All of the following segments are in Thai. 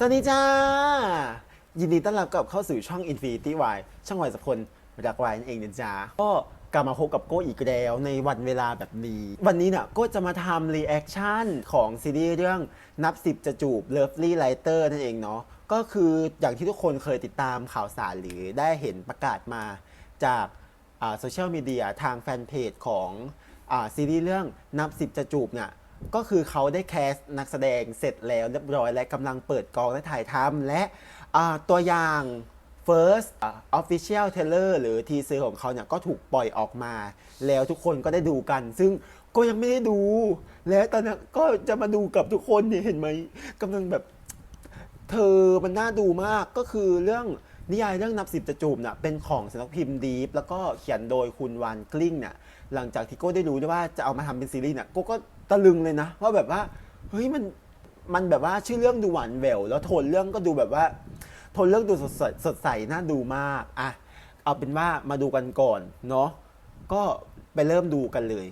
สวัสดีจ้า ยินดีต้อนรับกลับเข้าสู่ช่อง Infinity Y ช่องวายสพลรักวายนั่นเองนะจ๊ะก็กลับมาพบกับโก้อีกแล้วในวันเวลาแบบนี้ วันนี้เนี่ยโก็จะมาทำรีแอคชั่นของซีรีส์เรื่องนับสิบจะจูบ Lovely Lighter นั่นเองเนาะก็คืออย่างที่ทุกคนเคยติดตามข่าวสารหรือได้เห็นประกาศมาจากโซเชียลมีเดียทางแฟนเพจของอซีรีส์เรื่องนับสิบจะจูบเนี่ย ก็คือเขาได้แคสต์นักแสดงเสร็จแล้วเรียบร้อยและกำลังเปิดกองและถ่ายทำและตัวอย่าง first อ่า official trailer หรือทีเซอร์ของเขาเนี่ยก็ถูกปล่อยออกมา แล้วทุกคนก็ได้ดูกัน ซึ่งก็ยังไม่ได้ดู และตอนนี้ก็จะมาดูกับทุกคนเนี่ยเห็นไหมกำลังแบบ เธอมันน่าดูมากก็คือเรื่องนิยายเรื่องนับสิบจะจูบเนี่ยเป็นของสำนักพิมพ์ดีฟแล้วก็เขียนโดยคุณวานกลิ้งเนี่ยหลังจากที่โก้ได้รู้ด้วยว่าจะเอามาทำเป็นซีรีส์เนี่ยโก้ก็ ตะลึงเลยนะว่าแบบว่าเฮ้ยมันมันแบบว่าชื่อเรื่องดูหวานแหววแล้วโทนเรื่องก็ดูแบบว่า โทนเรื่องดูสดใสสดใสน่าดูมากอะเอาเป็นว่ามาดูกันก่อนเนาะก็ไปเริ่มดูกันเลย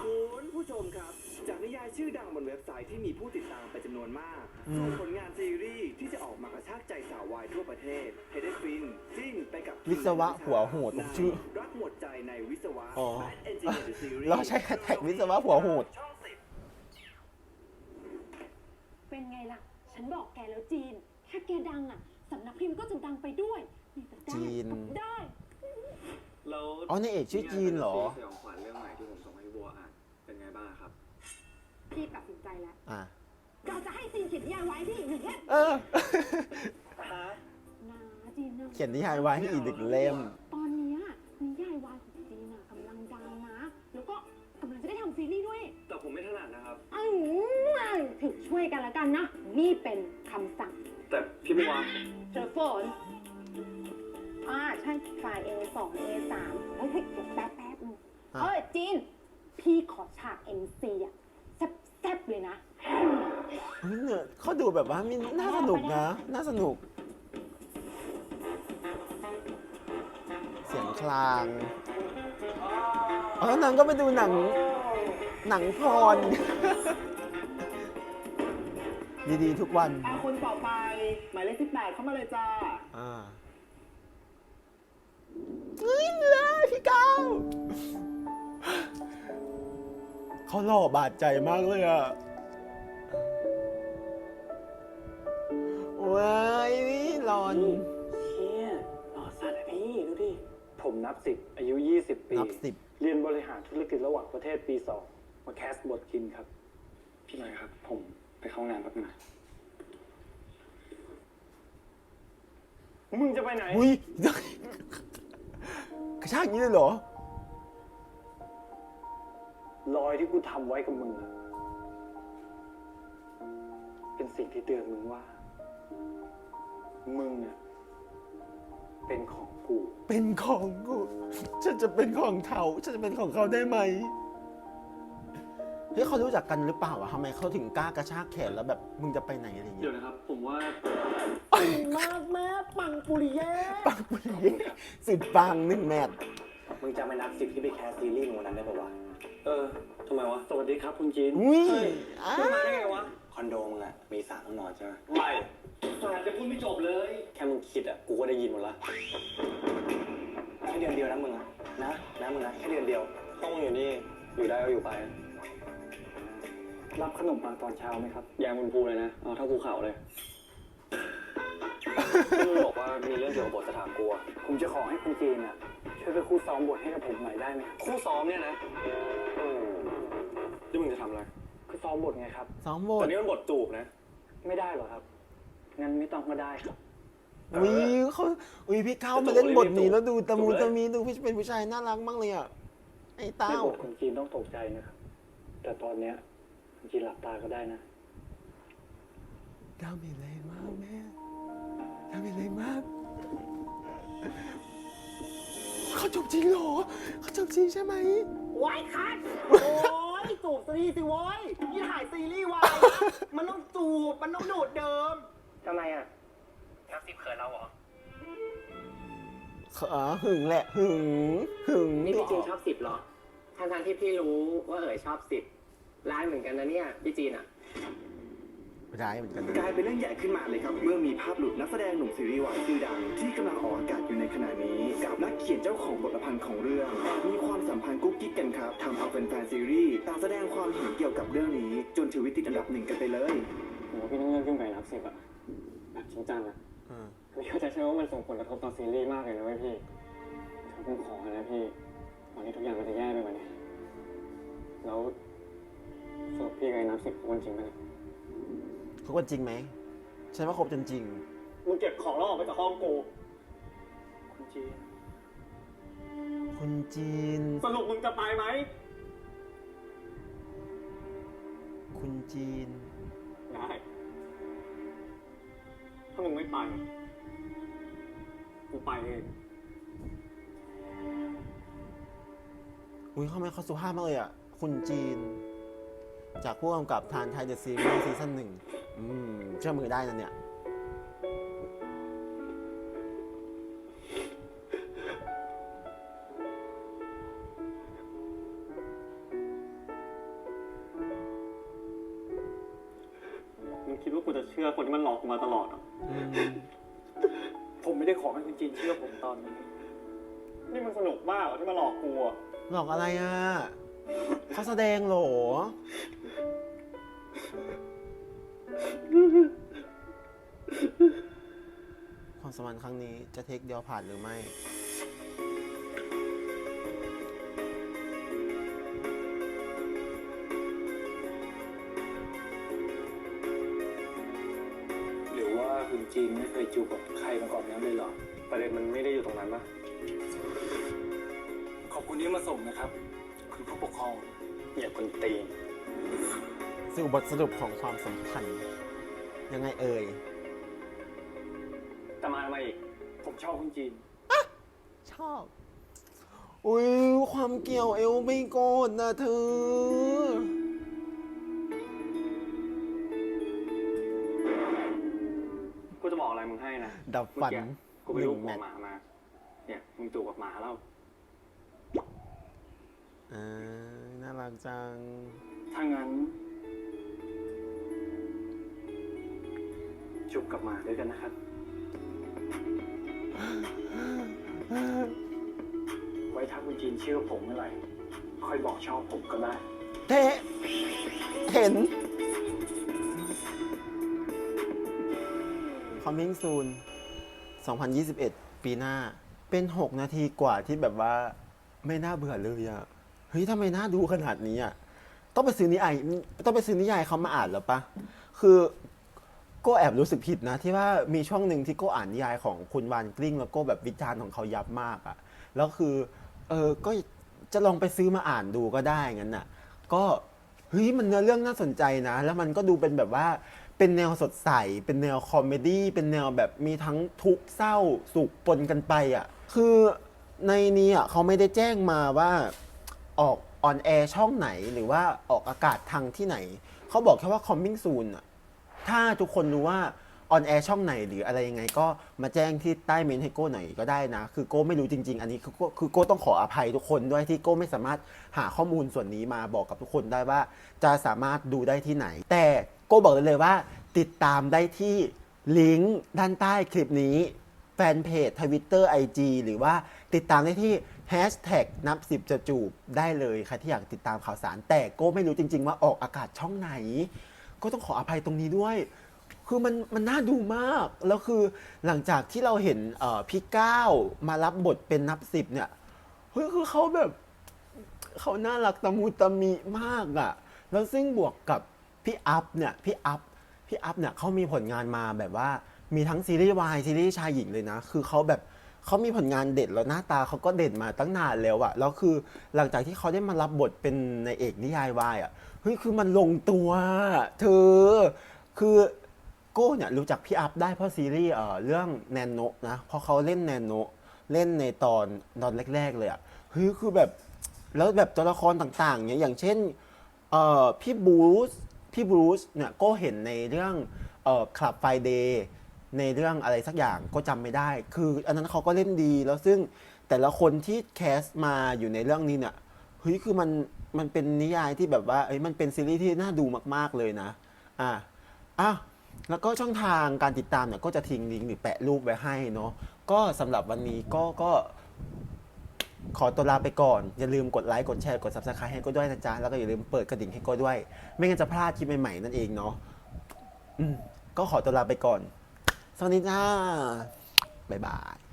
คุณผู้ชมครับ จากนิยายชื่อดังบนเว็บไซต์ที่มีผู้ติดตามเป็นจำนวนมากสู่ผลงานซีรีส์ที่จะออกมากระชากใจสาววายทั่วประเทศให้ได้ฟินจิ้นไปกับวิศวะหัวโหดผมชื่อ รักหมดใจในวิศวะ อ๋อ Bad Engineer the Series เราใช้แฮชแท็กวิศวะหัวโหด ช่องสิบ เป็นไงล่ะ ฉันบอกแกแล้วจีน ถ้าแกดังอะสำนักพิมพ์ก็จะดังไปด้วยมีแต่ได้จีน กับได้ แล้วอ๋อในเอกชื่อจีนเหรอ สยองขวัญเรื่องใหม่ที่ผมส่งให้พี่บัวอ่านเป็นไงบ้างครับ พี่ตัดสินใจแล้ว อะ เราจะให้ซีนเขียนนิยายไว้ที่อีกหนึ่งเล่มเออ นะจีนนะเขียนนิยายไว้ให้อีกหนึ่งเล่ม ถึงช่วยกันแล้วกันนะ นี่เป็นคำสั่งแต่พี่บัวเจอฝนอ่าใช่ฝ่าย A สอง A สามเฮ้ยเฮ้ยเดี๋ยวแป๊บแป๊บนึงอะเอ้ยจีน พี่ขอฉาก MC อะแซ่บๆเลยนะเฮ้ยเนี่ยเขาดูแบบว่ามีน่าสนุกนะ น่าสนุก เสียงคลางอ๋อนางก็ไปดูหนัง หนังพร ดีๆทุกวัน อะคนต่อไป หมายเลขที่แปดเข้ามาเลยจ้า อ่าเฮ้ยเลยพี่ก้าวเขาหล่อบาดใจมากเลยอะว้ายนี่หลอน เชี่ยหล่อสัตว์อะพี่ดูดิ ผมนับสิบอายุ 20 ปี นับสิบ เรียนบริหารธุรกิจระหว่างประเทศปีสองมาแคสบทคินครับ พี่หน่อยครับ ผม ไปเข้าห้องน้ำแป๊บนึงนะมึงจะไปไหน อุ้ย กระชากอย่างนี้เลยเหรอ รอยที่กูทำไว้กับมึงอะเป็นสิ่งที่เตือนมึงว่า มึงอะเป็นของกู เป็นของกู ฉันจะเป็นของเขา ฉันจะเป็นของเขาได้ไหมเฮ้ยเขารู้จักกันหรือเปล่าอะทำไมเขาถึงกล้ากระชากแขนแล้วแบบมึงจะไปไหนอะไรอย่างเดี๋เงี้ยวยนะครับ ผมว่า มากแม่ปังปุริเย่ปังปุริเย่สุดปังหนึ่งแมตช์มึงจำไอ้นักสิบที่ไปแคสซีรีส์มึงวันนั้นได้ปะวะ เออทำไมวะ สวัสดีครับคุณจีนอุ้ยเฮ้ยอ้าขึ้นมาได้ไงวะ คอนโดมึงอะมีสระห้องนอนใช่ไหมไม่สารจะพูดไม่จบเลย แค่มึงคิดอะกูก็ได้ยินหมดละแค่เดือนเดียวนะมึงอะนะนะมึงนะแค่เดือนเดียวต้องอยู่นี่ อยู่ได้ก็อยู่ไป รับขนมปังตอนเช้าไหมครับ ยางบนภูเลยนะ เอาเท่าภูเขาเลยพี่บอกว่ามีเรื่องเกี่ยวกับบทสถานกลัว ผมจะขอให้คุณจีนอะช่วยไปคู่ซ้อมบทให้กับผมหน่อยได้ไหมคู่ซ้อมเนี่ยนะที่มึงจะทำอะไรคือซ้อมบทไงครับ สองโหมแต่ดนี่มันบทจูบนะ ไม่ได้หรอครับงั้นไม่ต้องก็ได้ครับ อุ้ยเขาอุ้ยพี่ก้าวมาเล่นบทนี้แล้วดูตะมูตะมีดูพี่เป็นผู้ชายน่ารักมากเลยอะไอ้ในเต้า บทคุณจีนต้องตกใจนะครับ แต่ตอนเนี้ย คุณจีนหลับตาก็ได้นะ ดาเมจแรงมากแม่ดาเมจแรงมาก เขาจบจริงเหรอ เขาจบจริงใช่ไหมไว้คัดโอ้ยจูบซีสิโว้ยนี่ถ่ายซีรีส์วายมันต้องจูบ มันต้องดูดเดิมทำไมอะอ๋อหึงแหละ หึง หึงนี่พี่จีนชอบสิบเหรอทางทางๆที่พี่รู้ว่าเอ๋ยชอบสิบ ร้ายเหมือนกันนะเนี่ยพี่จีนอะ ร้ายเหมือนกันนะกลายเป็นเรื่องใหญ่ขึ้นมาเลยครับ เมื่อมีภาพหลุดนักแสดงหนุ่มซีรีส์วายชื่อดัง ที่กำลังออกอากาศอยู่ในขณะนี้ กับนักเขียนเจ้าของบทประพันธ์ของเรื่องแอบมีความสัมพันธ์กุ๊กกิ๊กกันครับทำเอาแฟนๆซีรีส์ต่างแสดงความเห็นเกี่ยวกับเรื่องนี้ จนถือวิติดอันดับหนึ่งกันไปเลยผมว่าพี่ต้องเลิกยุ่งกับไอ้นับสิบอะแบบจริงจังอะอืมพี่เข้าใจใช่ไหมว่ามันส่งผลกระทบต่อซีรีส์มากเลยนะเว้ยพี่ถ้าผมขอนะพี่วันนี้ทุกอย่างมันจะแย่ไปกว่านี้แล้ว สรุปพี่กับไอ้นับสิบคนจริงไหมเนี่ยคบกันจริงไหมฉันว่าคบจนจริง มึงเก็บของแล้วออกไปจากห้องกูคุณจีนคุณจีน สรุปมึงจะไปไหม คุณจีน ได้ ถ้ามึงไม่ไป กูไปเอง อุ้ยเขาไม่เขาสุภาพมากเลยอะ คุณจีน จากผู้กำกับทานไทยเดอะซีรีส์ซีซั่นหนึ่งอืมเชื่อมือได้นะเนี่ย มึงคิดว่ากูจะเชื่อคนที่มันหลอกกูมาตลอดเหรออืมผมไม่ได้ขอให้คุณจีนเชื่อผมตอนนี้ นี่มันสนุกมากเหรอที่มาหลอกกูอะหลอกอะไรอะเขาแสดงเหรอ ความสัมพันธ์ครั้งนี้จะเทคเดียวผ่านหรือไม่ หรือว่าคุณจีนไม่เคยจูบกับใครมาก่อนนั้นเลยเหรอ ประเด็นมันไม่ได้อยู่ตรงนั้นปะขอบคุณที่มาส่งนะครับ คุณผู้ปกครองอย่าคนตีซึ่ งบทสรุปของความสัมพันธ์ ยังไงเอ่ยแต่มาทำไมอีกผมชอบคุณจีน ชอบ อุ้ยความเกี่ยวเอวไม่โกดนะเธอ กูจะบอกอะไรมึงให้นะดับฝันเมื่อกี้กูไปหดูนึ่งหัแมวตช์หมามา เนี่ยมึงจูบกับหมาแล้วอ่าน่ารักจัง ถ้างั้น จูบกับหมาด้วยกันนะครับ ไว้ถ้าคุณจีนเชื่อผมเมื่อไหร่ ค่อยบอกชอบผมก็ได้ เทเห็น coming soon 2021 ปีหน้า เป็น 6 นาทีกว่าที่แบบว่าไม่น่าเบื่อเลยอะเฮ้ยทำไมน่าดูขนาดนี้อะต้องไปซื้อนิยายต้องไปซื้อนิยายเขามาอ่านแล้วปะ คือ ก็แอบรู้สึกผิดนะ ที่ว่ามีช่วงหนึ่งที่ก็อ่านนิยายของคุณวานกลิ้งแล้วก็แบบวิจารณ์ของเขายับมากอะแล้วคือเออก็จะลองไปซื้อมาอ่านดูก็ได้งั้นน่ะ ก็เฮ้ยมันเนื้อเรื่องน่าสนใจนะ แล้วมันก็ดูเป็นแบบว่าเป็นแนวสดใส เป็นแนวคอมเมดี้เป็นแนวแบบมีทั้งทุกข์เศร้าสุขปนกันไปอะคือในนี้อะเขาไม่ได้แจ้งมาว่าออกออนแอร์ช่องไหนหรือว่าออกอากาศทางที่ไหน เขาบอกแค่ว่า coming soon อะ ถ้าทุกคนรู้ว่าออนแอร์ช่องไหนหรืออะไรยังไงก็มาแจ้งที่ใต้เมนให้โก้หน่อยก็ได้นะ คือโก้ไม่รู้จริง ๆ อันนี้คือโก้คือโก้ต้องขออภัยทุกคนด้วยที่โก้ไม่สามารถหาข้อมูลส่วนนี้มาบอกกับทุกคนได้ว่า จะสามารถดูได้ที่ไหน แต่โก้บอกเลยเลยว่า ติดตามได้ที่ลิงก์ด้านใต้คลิปนี้ แฟนเพจทวิตเตอร์ไอจหรือว่าติดตามได้ที่แฮชแท็กนับสิบจะจูบได้เลยใครที่อยากติดตามข่าวสาร แต่โก้ไม่รู้จริง ๆ ว่าออกอากาศช่องไหน ก็ต้องขออภัยตรงนี้ด้วย คือมันมันน่าดูมาก แล้วคือหลังจากที่เราเห็นเอ่อพี่ก้าวมารับบทเป็นนับสิบเนี่ยเฮ้ยคือเขาแบบเขาน่ารักตะมูตะมีมากอะแล้วซึ่งบวกกับพี่อัพเนี่ยพี่อัพพี่อัพเนี่ยเขามีผลงานมาแบบว่ามีทั้งซีรีส์วายซีรีส์ชายหญิงเลยนะ คือเขาแบบ เขามีผลงานเด็ดแล้วหน้าตาเขาก็เด่นมาตั้งนานแล้วอะแล้วคือหลังจากที่เขาได้มารับบทเป็นในเอกนิยายวายอะเฮ้ยคือมันลงตัวเธอคือโก้เนี่ยรู้จักพี่อัพได้เพราะซีรีส์เอ่อเรื่องแนนโนนะเพราะเขาเล่นแนนโนเล่นในตอนตอนแรก ๆ เลยอะเฮ้ยคือแบบแล้วแบบตัวละครต่างๆเนี่ยอย่างเช่นเอ่อพี่บรูซพี่บรูซเนี่ยก็เห็นในเรื่องเอ่อคลับไฟเดย์ ในเรื่องอะไรสักอย่างก็จำไม่ได้ คืออันนั้นเขาก็เล่นดีแล้วซึ่งแต่ละคนที่แคสมาอยู่ในเรื่องนี้เนี่ยเฮ้ยคือมันมันเป็นนิยายที่แบบว่าเอ้ยมันเป็นซีรีส์ที่น่าดูมาก ๆเลยนะ อะอะแล้วก็ช่องทางการติดตามเนี่ยก็จะทิ้งลิงก์หรือแปะรูปไว้ให้เนาะก็สำหรับวันนี้ก็ก็ขอตัวลาไปก่อน อย่าลืมกดไลค์กดแชร์กด subscribe ให้ก็ด้วยนะจ๊ะ แล้วก็อย่าลืมเปิดกระดิ่งให้ก็ด้วย ไม่งั้นจะพลาดคลิปใหม่ๆนั่นเองเนาะอืมก็ขอตัวลาไปก่อน สวัสดีจ้าบ๊ายบาย